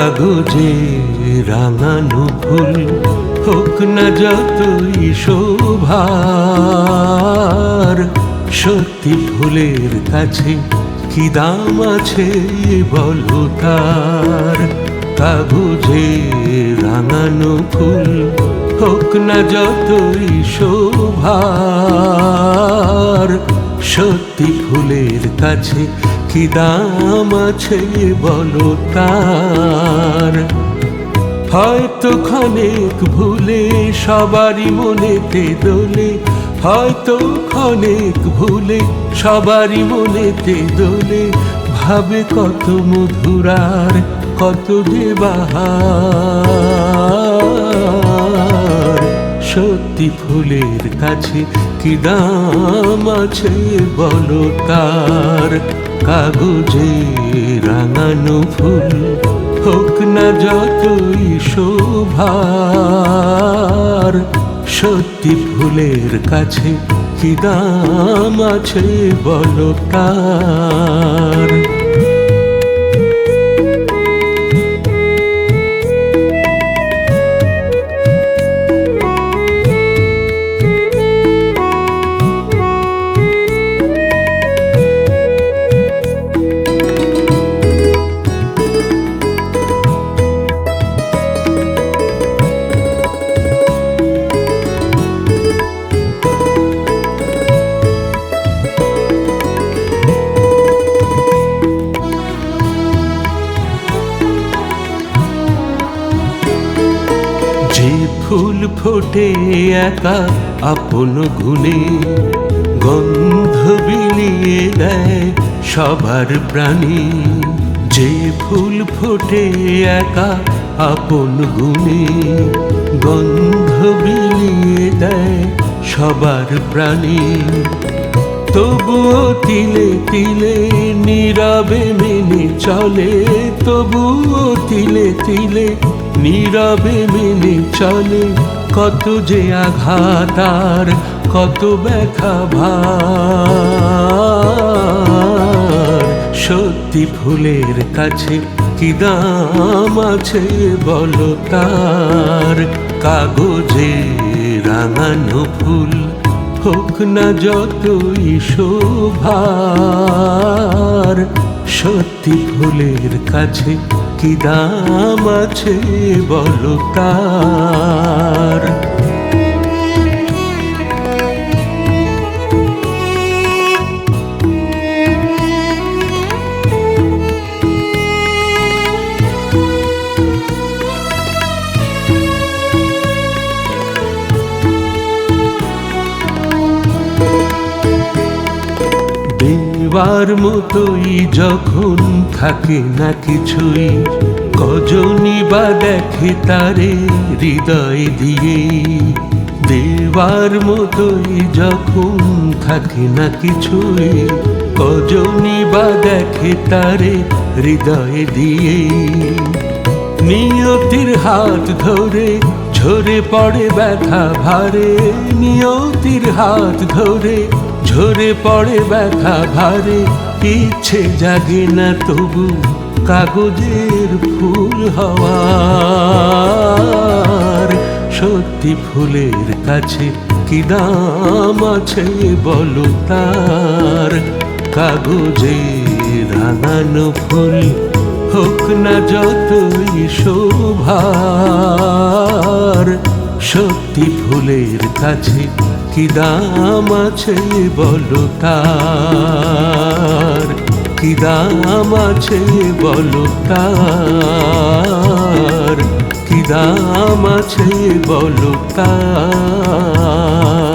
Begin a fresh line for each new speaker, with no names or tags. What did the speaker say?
কাগজে রাঙানো ফুল, হোক না যতই শোভার। সত্যি ফুলের কাছে কি দাম আছে বলো তার? কাগজে রাঙানো ফুল, হোক না যতই শোভার। সত্যি ফুলের কাছে কি দাম আছে বলো তার? হয়তো ক্ষণিক ভুলে সবারই মনেতে দোলে, হয়তো ক্ষণিক ভুলে সবারই মনেতে দোলে, ভাবে কত মধুরার কত যে বাহার সত্যি ফুলের কাছে কি দাম আছে বলো তার? কাগজে রাঙানো ফুল, হোক না যতই শোভার। সত্যি ফুলের কাছে কি দাম আছে বলো তার? যে ফুল ফোটে একা আপন গুণে, গন্ধ বিলিয়ে দেয় সবার প্রাণী। যে ফুল ফোটে একা আপন গুণে, গন্ধ বিলিয়ে দেয় সবার প্রাণী। তবুও তিলে তিলে নীরবে মেনে চলে, তবুও তিলে তিলে নীরবে মেনে চলে, কত যে আঘাত আর কত ব্যথা ভার। সত্যি ফুলের কাছে কি দাম আছে বলো তার? কাগজে রাঙানো ফুল হোক না যতই শোভার। সত্যি ফুলের কাছে কি দাম আছে বলো তার? দেবার মতোই যখন থাকে না কিছুই, কজনই বা দেখে তারে হৃদয় দিয়ে। দেবার মতোই যখন থাকে না কিছুই, কজনই বা দেখে তারে হৃদয় দিয়ে। নিয়তির হাত ধরে ঝরে পড়ে ব্যথা ভারে, নিয়তির হাত ধরে ঝরে পড়ে ব্যথা ভারে, ইচ্ছে জাগে না তবু কাগজের ফুল হওয়ার। সত্যি ফুলের কাছে কি দাম আছে বলো তার? কাগজে রাঙানো ফুল হোক না যতই শোভার। সত্যি ফুলের কাছে কি দাম আছে বলো তার? কি দাম আছে বলো তার? কি দাম আছে বলো তার?